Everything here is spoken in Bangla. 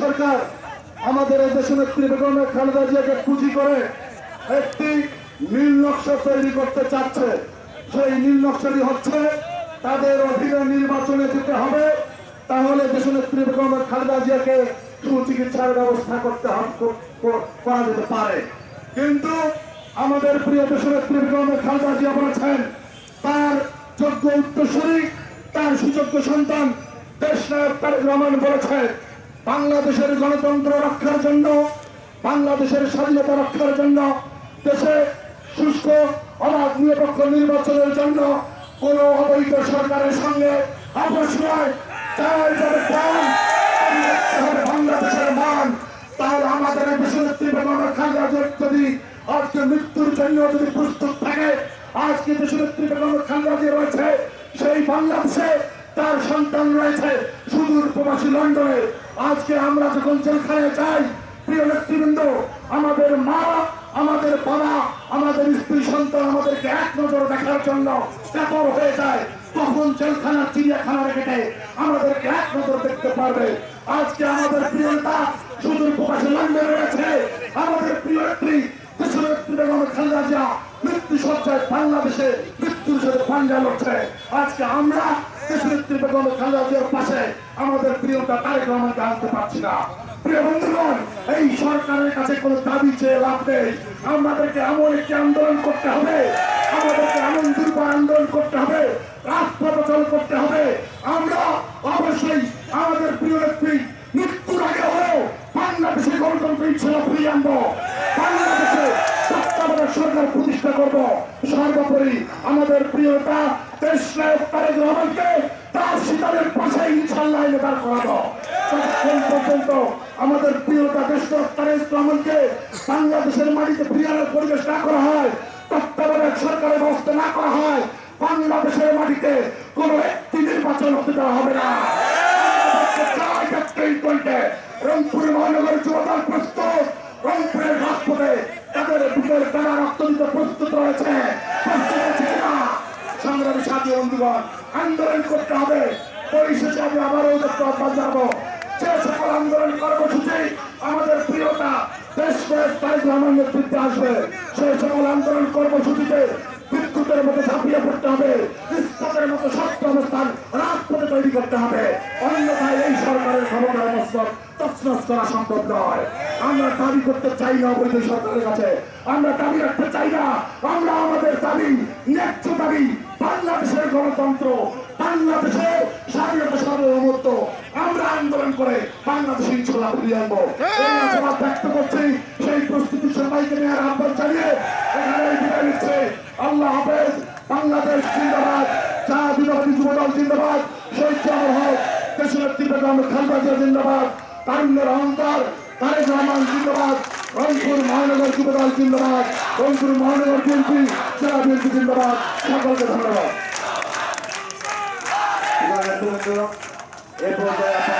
সরকার আমাদের এই দেশের নেত্রী বেগম খালেদা জিয়াকে পুঁজি করে একটি নীল নকশা তৈরি করতে চাচ্ছে। সেই নীল নকশাটি হচ্ছে তাদের অধীনে নির্বাচনে যেতে হবে। তাহলে দেশের নেত্রী বেগম খালেদা জিয়াকে সুচিকিৎসার ব্যবস্থা করতে করা যেতে পারে। কিন্তু আমাদের প্রিয় দেশের নেত্রী বেগম খালেদা জিয়া বলেছেন, তার যোগ্য উত্তরসূরি, তার সুযোগ্য সন্তান দেশ নায়ক তারেক রহমান বলেছে বাংলাদেশের গণতন্ত্র রক্ষার জন্য, বাংলাদেশের স্বাধীনতা রক্ষার জন্য, দেশে সুষ্ঠ অবাধ, নিরপেক্ষ নির্বাচনের জন্য কোন অবৈধ সরকারের সঙ্গে আপোষ নয়। বাংলাদেশের মান। তাহলে আমাদের এই দেশের নেত্রী বেগম খালেদা যদি আজকে মৃত্যুর জন্য যদি প্রস্তুত থাকে, আজকে দেশের নেত্রী বেগম খালেদা রয়েছে, সেই বাংলাদেশে তার সন্তান রয়েছে সুদূর প্রবাসী লন্ডনে আজকে আমরা যখন জেলখানায় যাই, প্রিয় নেতৃবৃন্দ আমাদের মা, আমাদের বাবা, আমাদের স্ত্রী, সন্তান আমাদেরকে এক নজর দেখার জন্য ব্যাপর হয়ে যায়। তখন জেলখানা, চিড়িয়াখানা রেখে আমাদেরকে এক নজর দেখতে পারবে। আজকে আমাদের প্রিয় নেতা সুদূর প্রবাসী লন্ডনে রয়েছে। আমাদের প্রিয় নেত্রী, দেশের নেত্রী বেগম খালেদা জিয়া মৃত্যু সজ্জায় বাংলাদেশে সাথে লড়ছে আজকে আমরা আমাদের প্রিয়তা তারেক রহমানকে আনতে পারছি না। প্রিয় বন্ধুগণ, এই সরকারের কাছে কোনো দাবি চেয়ে লাভ নেই। আমাদেরকে এমন একটি আন্দোলন করতে হবে। আমাদেরকে এমন দুর্বার আন্দোলন করতে হবে রাজপথ অচল করতে হবে আমরা অবশ্যই আমাদের প্রিয় নেত্রী মৃত্যুর আগে হলেও বাংলাদেশে গণতন্ত্র ইনশাল্লাহ ফিরিয়ে আনব বাংলাদেশে তত্ত্বাবধায়ক সরকার প্রতিষ্ঠা করব। সর্বোপরি আমাদের প্রিয়তা রহমানকে তার সীতাদের পাশে আমাদের প্রিয়তা দেশ বাংলাদেশের মাটিতে ফিরিয়ে পরিবেশ না করা হয়, তত্ত্বাবধায়ক সরকারের ব্যবস্থা না করা হয়, বাংলাদেশের মাটিতে কোনো একটি নির্বাচন হতে দেওয়া হবে না। রংপুর মহানগর যুবদল প্রস্তুত রংপুরের রাজপথে তাদের বুকের তারা রক্ত দিতে প্রস্তুত রয়েছে প্রস্তুত আছে কিনা? সংগ্রামী সাথী বন্ধুগণ, আন্দোলন করতে হবে। পরিশেষে আমি আবারও দেখতে আহ্বান জানাব যে সকল আন্দোলন কর্মসূচি আমাদের প্রিয়তা, দেশ দেশ তারেক রহমান নেতৃত্বে আসবে। সেই সকল আন্দোলন কর্মসূচিতে বিদ্যুতের মতো ঝাঁপিয়ে পড়তে হবে। ইস্পাতের মতো শক্ত অবস্থান রাজপথে তৈরি করতে হবে। অন্যথায় এই সরকারের ক্ষমতার অবস্থান তছনছ করা সম্ভব নয়। আমরা দাবি করতে চাই না অবৈধ সরকারের কাছে। আমরা দাবি রাখতে চাই না। আমরা আমাদের দাবি, ন্যায্য দাবি বাংলাদেশের গণতন্ত্র বাংলাদেশের স্বাধীনতা সার্বভৌমত্ব আমরা আন্দোলন করে বাংলাদেশ ইনশাল্লাহ ফিরিয়ে আনব। এই আশাবাদ ব্যক্ত করছি সেই প্রস্তুতি সবাইকে নেওয়ার আহ্বান জানিয়ে এখানে বিদায় নিচ্ছে। আল্লাহ হাফেজ বাংলাদেশ জিন্দাবাদ চা বিরোধী যুবদল জিন্দাবাদ শহীদ জামর হক দেশের নেত্রী বেগম খালেদা জিয়া জিন্দাবাদ তারুণ্যের অহংকার তারেক রহমান জিন্দাবাদ রংপুর মহানগর যুবদল জিন্দাবাদ রংপুর মহানগর বিএনপি জেলা বিএনপি জিন্দাবাদ সকলকে ধন্যবাদ। এ পর্যায়ে আপনার